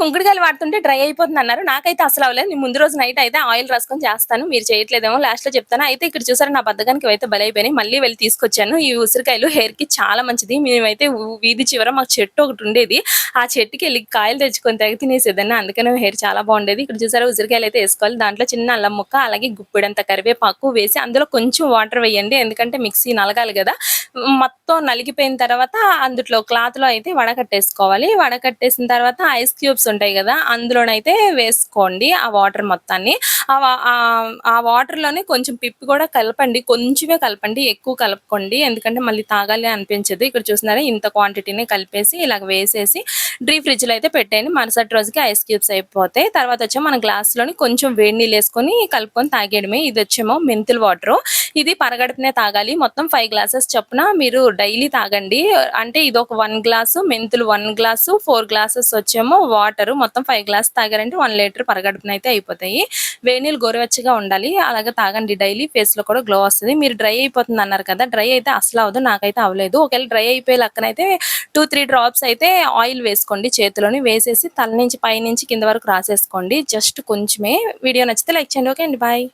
కుంకుడుకాయలు వాడుతుంటే డ్రై అయిపోతుంది అన్నారు. నాకైతే అసలు అవ్వలేదు. నేను ముందు రోజు నైట్ అయితే ఆయిల్ రాసుకొని చేస్తాను. మీరు చేయట్లేదేమో లాస్ట్లో చెప్తాను. అయితే ఇక్కడ చూసారా నా బద్దగానికి అయితే బలైపోయినాయి. మళ్ళీ వెళ్ళి తీసుకొచ్చాను. ఈ ఉసిరికాయలు హెయిర్కి చాలా మంచిది. మేమైతే వీధి చివర మాకు చెట్టు ఒకటి ఉండేది. ఆ చెట్టుకి వెళ్ళి కాయలు తెచ్చుకొని తెగ తినేసేదాన్ని. అందుకనే హెయిర్ చాలా బాగుండేది. ఇక్కడ చూసారా ఉసిరికాయలు అయితే వేసుకోవాలి. దాంట్లో చిన్న అల్లం ముక్క అలాగే గుప్పిడంత కరివేపాకు వేసి అందులో కొంచెం వాటర్ వేయండి. ఎందుకంటే మిక్సీ నలగాలి కదా. మొత్తం నలిగిపోయిన తర్వాత అందులో క్లాత్లో అయితే వడకట్టేసుకోవాలి. వడకట్టేసిన తర్వాత ఐస్ క్యూబ్స్ ఉంటాయి కదా అందులోనైతే వేసుకోండి ఆ వాటర్ మొత్తాన్ని. ఆ వా- ఆ- వాటర్లోనే కొంచెం పిప్పి కూడా కలపండి కొంచెమే కలపండి ఎక్కువ కలపకండి. ఎందుకంటే మళ్ళీ తాగాలి అనిపించదు. ఇక్కడ చూస్తున్నారా ఇంత క్వాంటిటీని కలిపేసి ఇలాగ వేసేసి డ్రీ ఫ్రిడ్జ్లో అయితే పెట్టేయండి. మరుసటి రోజుకి ఐస్ క్యూబ్స్ అయిపోతాయి. తర్వాత వచ్చి మన గ్లాస్లోని కొంచెం వేడి నీళ్ళు వేసుకొని కలుపుకొని తాగేయడమే. ఇది వచ్చేమో మెంతుల్ వాటర్. ఇది పరగడుపునే తాగాలి. మొత్తం ఫైవ్ గ్లాసెస్ చొప్పున మీరు డైలీ తాగండి. అంటే ఇది ఒక వన్ గ్లాసు మెంతులు వన్ గ్లాసు ఫోర్ గ్లాసెస్ వచ్చేమో వాటర్. మొత్తం ఫైవ్ గ్లాస్ తాగారంటే వన్ లీటర్ పరగడుపున అయితే అయిపోతాయి. వేడి నీళ్ళు గోరువెచ్చగా ఉండాలి. అలాగే తాగండి డైలీ. ఫేస్లో కూడా గ్లో వస్తుంది. మీరు డ్రై అయిపోతుంది అన్నారు కదా డ్రై అయితే అసలు అవ్వదు నాకైతే అవ్వలేదు ఒకవేళ డ్రై అయిపోయే లక్కనైతే టూ త్రీ డ్రాప్స్ అయితే ఆయిల్ వేసుకోండి చేతిలోని. వేసేసి తల నుంచి పైనుంచి కింద వరకు రాసేసుకోండి. జస్ట్ కొంచెమే. వీడియో నచ్చితే లైక్ చేయండి. ఓకే అండి బాయ్